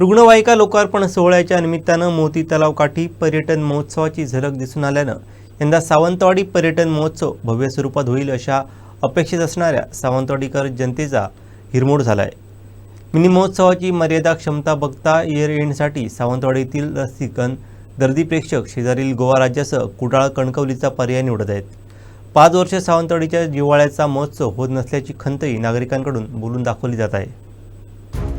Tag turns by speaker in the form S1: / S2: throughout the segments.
S1: रुग्णवाहिका लोकार्पण सोहळ्याच्या निमित्तानं मोती तलाव काठी पर्यटन महोत्सवाची झलक दिसून आल्यानं यंदा सावंतवाडी पर्यटन महोत्सव भव्य स्वरूपात होईल अशा अपेक्षित असणाऱ्या सावंतवाडीकर जनतेचा हिरमोड झाला आहे मिनी महोत्सवाची मर्यादा क्षमता बघता इयर एंडसाठी सावंतवाडीतील रसिकन दर्दी प्रेक्षक शेजारील गोवा राज्यासह कुडाळ कणकवलीचा पर्याय निवडत आहेत. पाच वर्ष सावंतवाडीच्या जिव्हाळ्याचा महोत्सव होत नसल्याची खंतही नागरिकांकडून बोलून दाखवली जात आहे.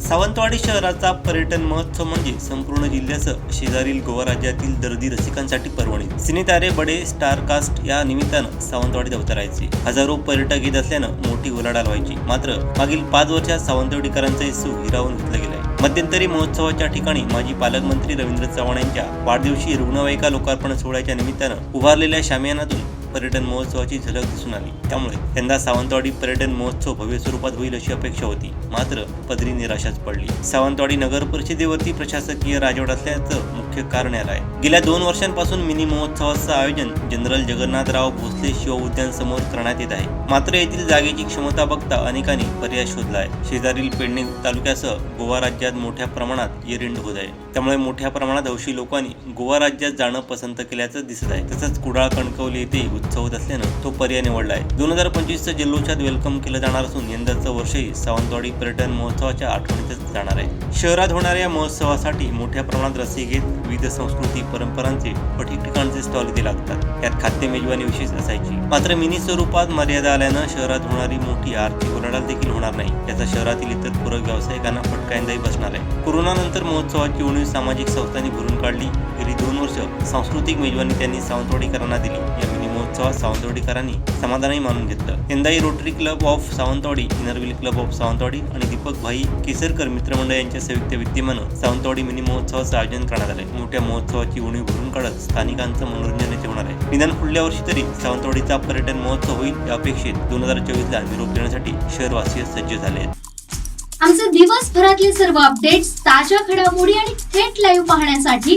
S1: सावंतवाडी शहराचा पर्यटन महोत्सव म्हणजे संपूर्ण जिल्ह्यासह शेजारील गोवा राज्यातील दर्दी रसिकांसाठी पर्वणी. सिनेतारे बडे स्टारकास्ट या निमित्तानं सावंतवाडीत अवतरायचे हजारो पर्यटक येत असल्यानं मोठी उलाढाल व्हायची. मात्र मागील पाच वर्षात सावंतवाडीकरांचा इसू हिरावून घेतला गेलाय. मध्यंतरी महोत्सवाच्या ठिकाणी माजी पालकमंत्री रवींद्र चव्हाण यांच्या वाढदिवशी रुग्णवाहिका लोकार्पण सोहळ्याच्या निमित्तानं उभारलेल्या शामियानातून पर्यटन महोत्सवाची झलक दिसून आली. त्यामुळे यंदा सावंतवाडी पर्यटन महोत्सव भव्य स्वरूपात होईल अशी अपेक्षा होती. मात्र पदरी निराशाच पडली. सावंतवाडी नगर परिषदेवरती प्रशासकीय राजवट असल्याचं मुख्य कारण याला आहे गेल्या दोन वर्षांपासून मिनी महोत्सवाचं आयोजन जनरल जगन्नाथराव भोसले शिव उद्यान समोर करण्यात येत आहे. मात्र येथील जागेची क्षमता बघता अनेकांनी पर्याय शोधला आहे शेजारील पेडणे तालुक्यासह गोवा राज्यात मोठ्या प्रमाणात एरिंड होत आहे. त्यामुळे मोठ्या प्रमाणात हौशी लोकांनी गोवा राज्यात जाणं पसंत केल्याचं दिसत आहे. तसंच कुडाळ कणकवली येथे उत्सवत असल्यानं तो पर्याय निवडला आहे दोन हजार पंचवीसचं जल्लोषात वेलकम केलं जाणार असून यंदाचं वर्षही सावंतवाडी पर्यटन महोत्सवाच्या आठवणीतच जाणार आहे. शहरात होणाऱ्या या महोत्सवासाठी मोठ्या प्रमाणात रस्सी घेत विविध संस्कृती परंपरांचे व ठिकठिकाणचे स्टॉल इथे लागतात. यात खाद्य मेजवानी विशेष असायची. मात्र मिनी स्वरूपात मर्यादा आल्यानं शहरात होणारी मोठी आर्थिक उलाढाल देखील होणार नाही. याचा शहरातील इतर पूरक व्यावसायिकांना फटकायंदाही बसणार आहे. कोरोनानंतर महोत्सवाची उणीव सामाजिक संस्थांनी भरून काढली. गेली दोन वर्ष सांस्कृतिक मेजवानी त्यांनी सावंतवाडीकरांना दिली. या मिनी महोत्सवात सावंतवाडीकरांनी समाधानही मानून घेतलं. यंदाही Rotary club of Sawantwadi inner wheel club of Sawantwadi आणि दीपक भाई केसरकर मित्रमंडळ यांच्या संयुक्त विद्यमानं सावंतवाडी मिनी महोत्सवाचं आयोजन करण्यात आलंय. मोठ्या महोत्सवाची उणीव भरून काढत स्थानिकांचं मनोरंजन येथे होणार आहे. निदान पुढल्या वर्षी तरी सावंतवाडीचा पर्यटन महोत्सव होईल. या अपेक्षेत दोन हजार चोवीसला निरोप देण्यासाठी शहरवासीय सज्ज झाले आहेत.
S2: आमचे दिवसभरातले सर्व अपडेट्स ताज्या घडामोडी आणि थेट लाईव्ह पाहण्यासाठी